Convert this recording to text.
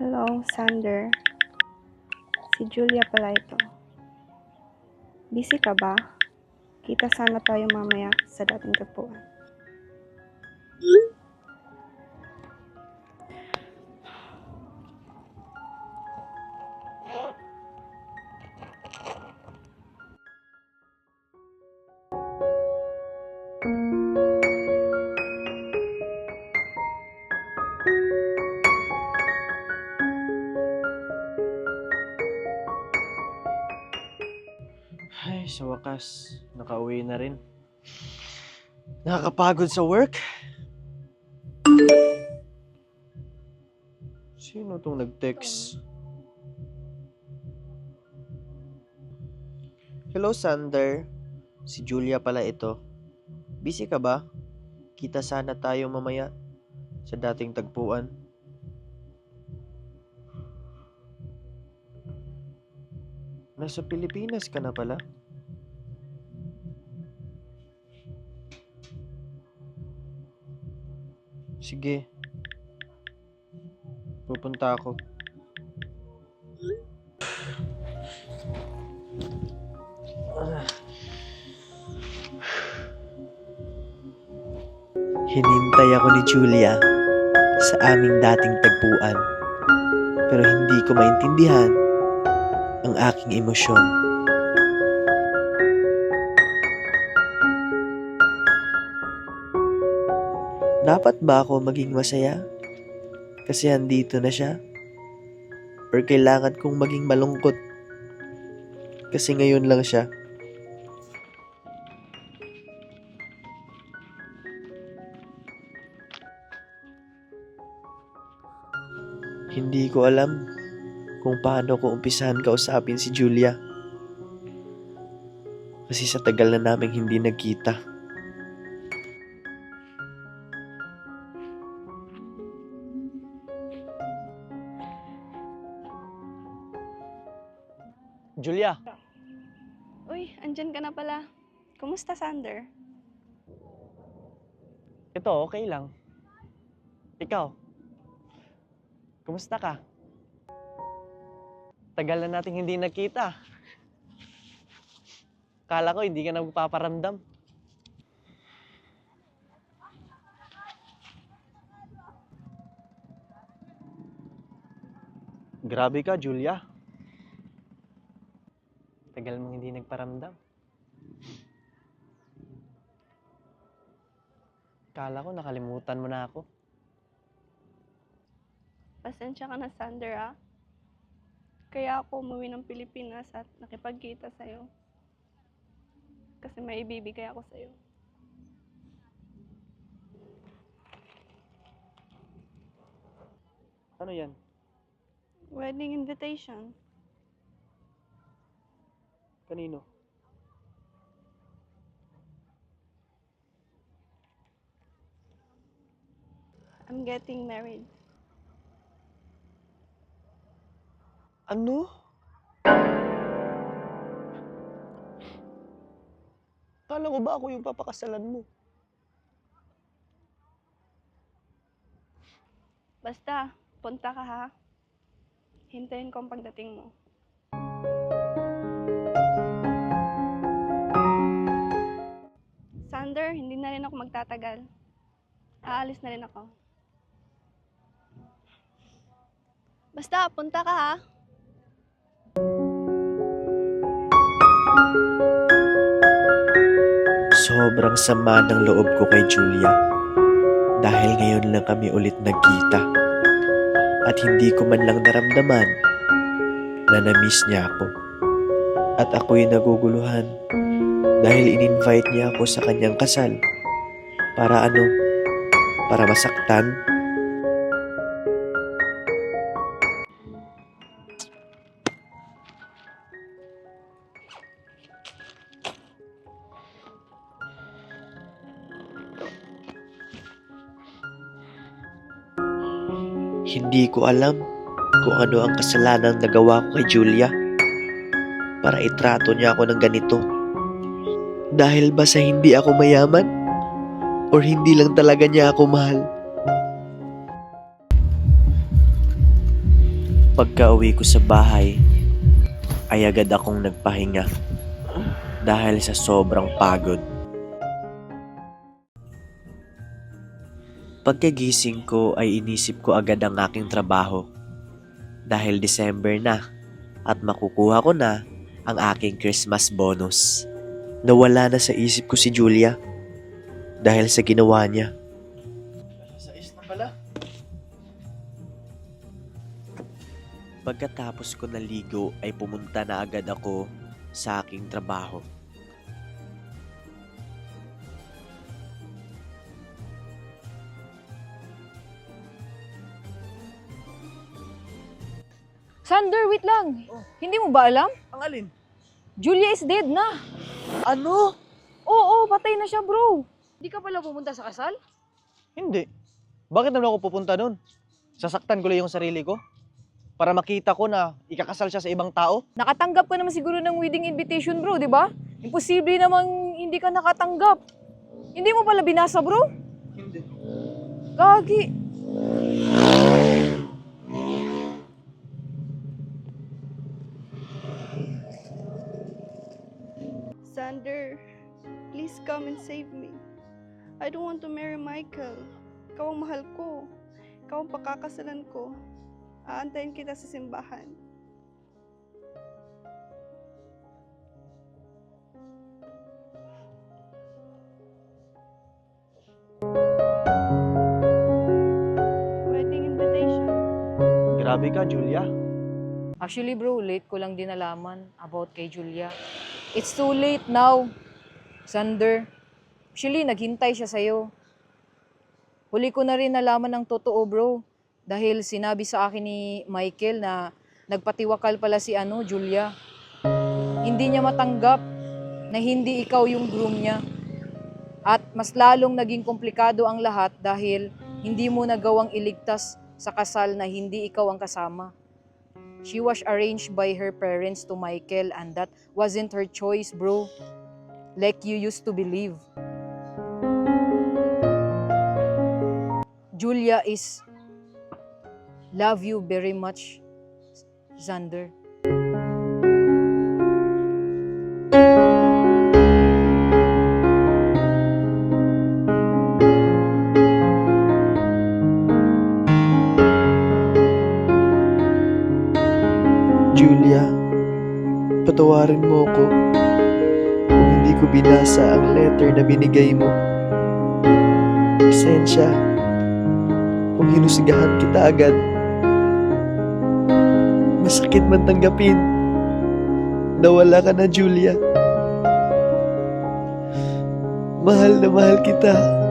Hello, Sander. Si Julia pala ito. Busy ka ba? Kita sana tayo mamaya sa dating tagpuan. Wakas, nakauwi na rin. Nakakapagod sa work. Sino tong nag-text? Hello, Sander. Si Julia pala ito. Busy ka ba? Kita sana tayo mamaya sa dating tagpuan. Nasa Pilipinas ka na pala? Sige. Pupunta ako. Hinintay ako ni Julia sa aming dating tagpuan. Pero hindi ko maintindihan ang aking emosyon. Dapat ba ako maging masaya? Kasi andito na siya? Or kailangan kong maging malungkot? Kasi ngayon lang siya. Hindi ko alam kung paano ko umpisahan kausapin si Julia. Kasi sa tagal na naming hindi nagkita. Julia, Uy, andyan ka na pala. Kumusta, Sander? ito okay lang. Ikaw, kumusta ka? Tagal na nating hindi nagkita. Kala ko hindi ka na magpaparamdam. Grabe ka, Julia. Tagal mong hindi nagparamdam. Kala ko nakalimutan mo na ako. Pasensya ka na, Sander, ah. Kaya ako umuwi ng Pilipinas at nakipagkita sa'yo. Kasi may ibibigay ako sa'yo. Ano yan? Wedding invitation. Kanino? I'm getting married. Ano? Kala ko ba ako yung papakasalan mo? Basta, punta ka ha. Hintayin ko ang pagdating mo. Magtatagal. Aalis na rin ako. Basta, punta ka ha. Sobrang sama ng loob ko kay Julia. Dahil ngayon lang kami ulit nagkita. At hindi ko man lang naramdaman na na-miss niya ako. At ako'y naguguluhan dahil in-invite niya ako sa kanyang kasal. Para ano? Para masaktan? Hindi ko alam kung ano ang kasalanan nagawa ko kay Julia para itrato niya ako ng ganito. Dahil ba sa hindi ako mayaman? Or hindi lang talaga niya ako mahal? Pagka uwi ko sa bahay, ay agad akong nagpahinga dahil sa sobrang pagod. Pagkagising ko ay inisip ko agad ang aking trabaho dahil December na at makukuha ko na ang aking Christmas bonus. Nawala na sa isip ko si Julia dahil sa ginawa niya. Sa na pala. Pagkatapos ko naligo ay pumunta na agad ako sa aking trabaho. Sander, wait lang. Hindi mo ba alam? Ang alin? Julia is dead na. Ano? Oo, patay na siya, bro. Hindi ka pala pumunta sa kasal? Hindi. Bakit naman ako pupunta nun? Sasaktan ko lang yung sarili ko? Para makita ko na ikakasal siya sa ibang tao? Nakatanggap ka naman siguro ng wedding invitation, bro, di ba? Imposible namang hindi ka nakatanggap. Hindi mo pala binasa, bro? Hindi. Gagi. Sander, please come and save me. I don't want to marry Michael. Ikaw ang mahal ko. Ikaw ang pakakasalan ko. Aantayin kita sa simbahan. Wedding invitation. Grabe ka, Julia. Actually, bro, late ko lang din nalaman about kay Julia. It's too late now. Sander. Actually, naghintay siya sa'yo. Huli ko na rin nalaman ng totoo, bro. Dahil sinabi sa akin ni Michael na nagpatiwakal pala si ano, Julia. Hindi niya matanggap na hindi ikaw yung groom niya. At mas lalong naging komplikado ang lahat dahil hindi mo nagawang iligtas sa kasal na hindi ikaw ang kasama. She was arranged by her parents to Michael and that wasn't her choice, bro. Like you used to believe. Julia is love you very much, Xander. Julia, patawarin mo ako kung hindi ko binasa ang letter na binigay mo. Pasensya kung hinusgahan kita agad. Masakit man tanggapin. Nawala ka na, Julia. Mahal na mahal kita.